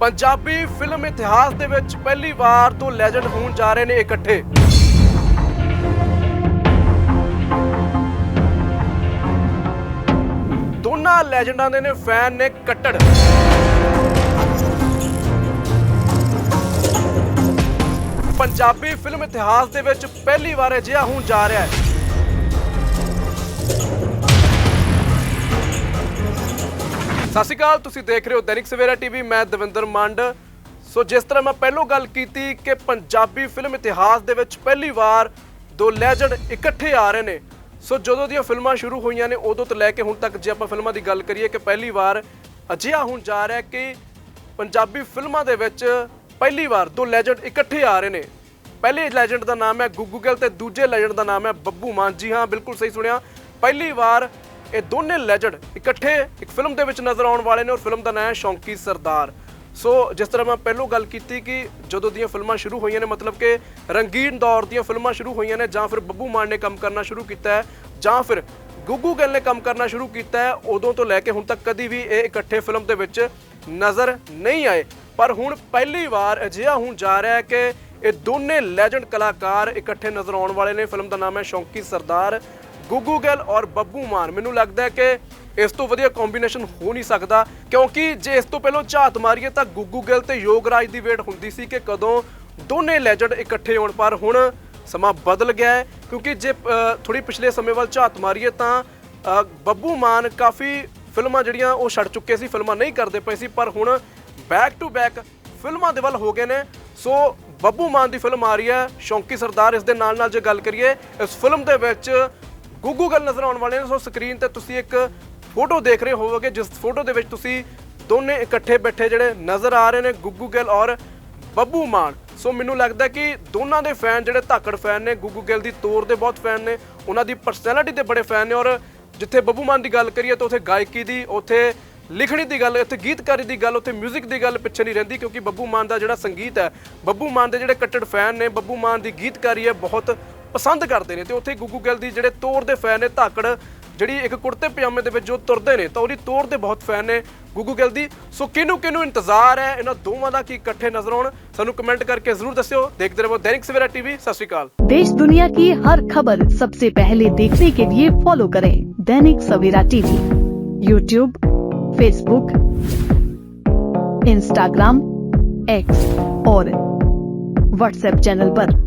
Punjabi film ਇਤਿਹਾਸ ਦੇ ਵਿੱਚ ਪਹਿਲੀ ਵਾਰ ਤੋਂ ਲੈਜੈਂਡ ਹੋਣ ਜਾ ਰਹੇ ਨੇ ਇਕੱਠੇ। ਦੋਨਾਂ ਲੈਜੈਂਡਾਂ ਦੇ ਨੇ ਫੈਨ ਨੇ ਕੱਟੜ। ਪੰਜਾਬੀ ਫਿਲਮ ਇਤਿਹਾਸ ਦੇ ਵਿੱਚ ਪਹਿਲੀ ਵਾਰ ਅਜਿਹਾ ਹੋਣ ਜਾ ਰਿਹਾ ਹੈ। ਸਤਿ ਸ਼੍ਰੀ ਅਕਾਲ, ਤੁਸੀਂ ਦੇਖ ਰਹੇ ਹੋ ਦੈਨਿਕ ਸਵੇਰਾ ਟੀਵੀ, ਮੈਂ ਦਵਿੰਦਰ ਮੰਡ। ਸੋ ਜਿਸ ਤਰ੍ਹਾਂ ਮੈਂ ਪਹਿਲੋਂ ਗੱਲ ਕੀਤੀ ਕਿ ਪੰਜਾਬੀ ਫਿਲਮ ਇਤਿਹਾਸ ਦੇ ਵਿੱਚ ਪਹਿਲੀ ਵਾਰ ਦੋ ਲੈਜੈਂਡ ਇਕੱਠੇ ਆ ਰਹੇ ਨੇ। ਸੋ ਜਦੋਂ ਦੀਆਂ ਫਿਲਮਾਂ ਸ਼ੁਰੂ ਹੋਈਆਂ ਨੇ, ਉਦੋਂ ਤੋਂ ਲੈ ਕੇ ਹੁਣ ਤੱਕ ਜੇ ਆਪਾਂ ਫਿਲਮਾਂ ਦੀ ਗੱਲ ਕਰੀਏ ਕਿ ਪਹਿਲੀ ਵਾਰ ਅਜਿਹਾ ਹੋਣ ਜਾ ਰਿਹਾ ਕਿ ਪੰਜਾਬੀ ਫਿਲਮਾਂ ਦੇ ਵਿੱਚ ਪਹਿਲੀ ਵਾਰ ਦੋ ਲੈਜੈਂਡ ਇਕੱਠੇ ਆ ਰਹੇ ਨੇ। ਪਹਿਲੇ ਲੈਜੈਂਡ ਦਾ ਨਾਮ ਹੈ ਗੁੱਗੂ ਗਿੱਲ ਤੇ ਦੂਜੇ ਲੈਜੈਂਡ ਦਾ ਨਾਮ ਹੈ ਬੱਬੂ ਮਾਨ। ਜੀ ਹਾਂ, ਬਿਲਕੁਲ ਸਹੀ ਸੁਣਿਆ। ਪਹਿਲੀ ਵਾਰ ਇਹ ਦੋਨੇ ਲੈਜੈਂਡ ਇਕੱਠੇ ਇੱਕ ਫਿਲਮ ਦੇ ਵਿੱਚ ਨਜ਼ਰ ਆਉਣ ਵਾਲੇ ਨੇ ਔਰ ਫਿਲਮ ਦਾ ਨਾਮ ਹੈ ਸ਼ੌਂਕੀ ਸਰਦਾਰ। ਸੋ ਜਿਸ ਤਰ੍ਹਾਂ ਮੈਂ ਪਹਿਲੋਂ ਗੱਲ ਕੀਤੀ ਕਿ ਜਦੋਂ ਦੀਆਂ ਫਿਲਮਾਂ ਸ਼ੁਰੂ ਹੋਈਆਂ ਨੇ, ਮਤਲਬ ਕਿ ਰੰਗੀਨ ਦੌਰ ਦੀਆਂ ਫਿਲਮਾਂ ਸ਼ੁਰੂ ਹੋਈਆਂ ਨੇ, ਜਾਂ ਫਿਰ ਬੱਬੂ ਮਾਨ ਨੇ ਕੰਮ ਕਰਨਾ ਸ਼ੁਰੂ ਕੀਤਾ ਹੈ, ਜਾਂ ਫਿਰ ਗੁੱਗੂ ਗਿੱਲ ਨੇ ਕੰਮ ਕਰਨਾ ਸ਼ੁਰੂ ਕੀਤਾ ਹੈ, ਉਦੋਂ ਤੋਂ ਲੈ ਕੇ ਹੁਣ ਤੱਕ ਕਦੀ ਵੀ ਇਹ ਇਕੱਠੇ ਫਿਲਮ ਦੇ ਵਿੱਚ ਨਜ਼ਰ ਨਹੀਂ ਆਏ। ਪਰ ਹੁਣ ਪਹਿਲੀ ਵਾਰ ਅਜਿਹਾ ਹੁਣ ਜਾ ਰਿਹਾ ਹੈ ਕਿ ਇਹ ਦੋਨੇ ਲੈਜੈਂਡ ਕਲਾਕਾਰ ਇਕੱਠੇ ਨਜ਼ਰ ਆਉਣ ਵਾਲੇ ਨੇ। ਫਿਲਮ ਦਾ ਨਾਮ ਹੈ ਸ਼ੌਂਕੀ ਸਰਦਾਰ। ਗੁੱਗੂ ਗਿੱਲ ਔਰ ਬੱਬੂ ਮਾਨ। ਮੈਨੂੰ ਲੱਗਦਾ ਹੈ ਕਿ ਇਸ ਤੋਂ ਵਧੀਆ ਕੰਬੀਨੇਸ਼ਨ ਹੋ ਨਹੀਂ ਸਕਦਾ, ਕਿਉਂਕਿ ਜੇ ਇਸ ਤੋਂ ਪਹਿਲਾਂ ਝਾਤ ਮਾਰੀਏ ਤਾਂ ਗੁੱਗੂ ਗਿੱਲ ਤੇ ਯੋਗਰਾਜ ਦੀ ਵੇਟ ਹੁੰਦੀ ਸੀ ਕਿ ਕਦੋਂ ਦੋਨੇ ਲੈਜੈਂਡ ਇਕੱਠੇ ਹੋਣ, ਪਰ ਹੁਣ ਸਮਾਂ ਬਦਲ ਗਿਆ ਹੈ, ਕਿਉਂਕਿ ਜੇ ਥੋੜੀ ਪਿਛਲੇ ਸਮੇਂ ਵੱਲ ਝਾਤ ਮਾਰੀਏ ਤਾਂ ਬੱਬੂ ਮਾਨ ਕਾਫੀ ਫਿਲਮਾਂ ਜਿਹੜੀਆਂ ਉਹ ਛੱਡ ਚੁੱਕੇ ਸੀ, ਫਿਲਮਾਂ ਨਹੀਂ ਕਰਦੇ ਪਏ ਸੀ, ਪਰ ਹੁਣ ਬੈਕ ਟੂ ਬੈਕ ਫਿਲਮਾਂ ਦੇ ਵੱਲ ਹੋ ਗਏ ਨੇ। ਸੋ ਬੱਬੂ ਮਾਨ ਦੀ ਫਿਲਮ ਆ ਰਹੀ ਹੈ, ਸ਼ੌਂਕੀ ਸਰਦਾਰ ਇਸ ਦੇ ਨਾਲ ਨਾਲ ਜੇ ਗੱਲ ਕਰੀਏ, ਇਸ ਫਿਲਮ ਦੇ ਵਿੱਚ ਗੁੱਗੂ ਗੱਲ ਨਜ਼ਰ ਆਉਣ ਵਾਲੇ ਨੇ। ਸੋ ਸਕਰੀਨ ਤੇ ਤੁਸੀਂ ਇੱਕ ਫੋਟੋ ਦੇਖ ਰਹੇ ਹੋਵੋਗੇ, ਜਿਸ ਫੋਟੋ ਦੇ ਵਿੱਚ ਤੁਸੀਂ ਦੋਨੇ ਇਕੱਠੇ ਬੈਠੇ ਜਿਹੜੇ ਨਜ਼ਰ ਆ ਰਹੇ ਨੇ ਗੁੱਗੂ ਗਿੱਲ ਔਰ ਬੱਬੂ ਮਾਨ। ਸੋ ਮੈਨੂੰ ਲੱਗਦਾ ਕਿ ਦੋਨਾਂ ਦੇ ਫੈਨ ਜਿਹੜੇ ਧਾਕੜ ਫੈਨ ਨੇ ਗੁੱਗੂ ਗਿੱਲ ਦੀ ਤੌਰ ਦੇ ਬਹੁਤ ਫੈਨ ਨੇ, ਉਹਨਾਂ ਦੀ ਪਰਸਨੈਲਿਟੀ ਦੇ ਬੜੇ ਫੈਨ ਨੇ ਔਰ ਜਿੱਥੇ ਬੱਬੂ ਮਾਨ ਦੀ ਗੱਲ ਕਰੀਏ ਤਾਂ ਉੱਥੇ ਗਾਇਕੀ ਦੀ, ਉੱਥੇ ਲਿਖਣੀ ਦੀ ਗੱਲ, ਉੱਥੇ ਗੀਤਕਾਰੀ ਦੀ ਗੱਲ, ਉੱਥੇ 뮤직 ਦੀ ਗੱਲ ਪਿੱਛੇ ਨਹੀਂ ਰਹਿੰਦੀ ਕਿਉਂਕਿ ਬੱਬੂ ਮਾਨ ਦਾ ਜਿਹੜਾ ਸੰਗੀਤ ਹੈ, ਬੱਬੂ ਮਾਨ ਦੇ ਜਿਹੜੇ ਕੱਟੜ ਫੈਨ ਨੇ, ਬੱਬੂ ਮਾਨ ਦੀ ਗੀਤਕਾਰੀ ਹੈ ਬਹੁਤ ਪਸੰਦ ਕਰਦੇ ਨੇ ਤੇ ਉੱਥੇ ਗੁੱਗੂ ਗਿੱਲ ਦੀ ਜਿਹੜੇ ਤੋਰ ਦੇ ਫੈਨ ਨੇ ਧਾਕੜ ਜਿਹੜੀ ਇੱਕ ਕੁੜਤੇ ਪਜਾਮੇ ਦੇ ਵਿੱਚ ਜੋ ਤੁਰਦੇ ਨੇ ਤਾਂ ਉਹਦੀ ਤੋਰ ਦੇ ਬਹੁਤ ਫੈਨ ਨੇ ਗੁੱਗੂ ਗਿੱਲ ਦੀ ਸੋ ਕਿਹਨੂੰ ਕਿਹਨੂੰ ਇੰਤਜ਼ਾਰ ਹੈ ਇਹਨਾਂ ਦੋਵਾਂ ਦਾ ਕੀ ਇਕੱਠੇ ਨਜ਼ਰ ਆਉਣ ਸਾਨੂੰ ਕਮੈਂਟ ਕਰਕੇ ਜ਼ਰੂਰ ਦੱਸਿਓ ਦੇਖਦੇ ਰਹੋ ਦੈਨਿਕ ਸਵੇਰਾ ਟੀਵੀ ਸਤਿ ਸ਼੍ਰੀ ਅਕਾਲ देश दुनिया की हर खबर सबसे पहले देखने के लिए फॉलो करें Dainik Savera TV YouTube Facebook Instagram X और व्हाट्सएप चैनल पर।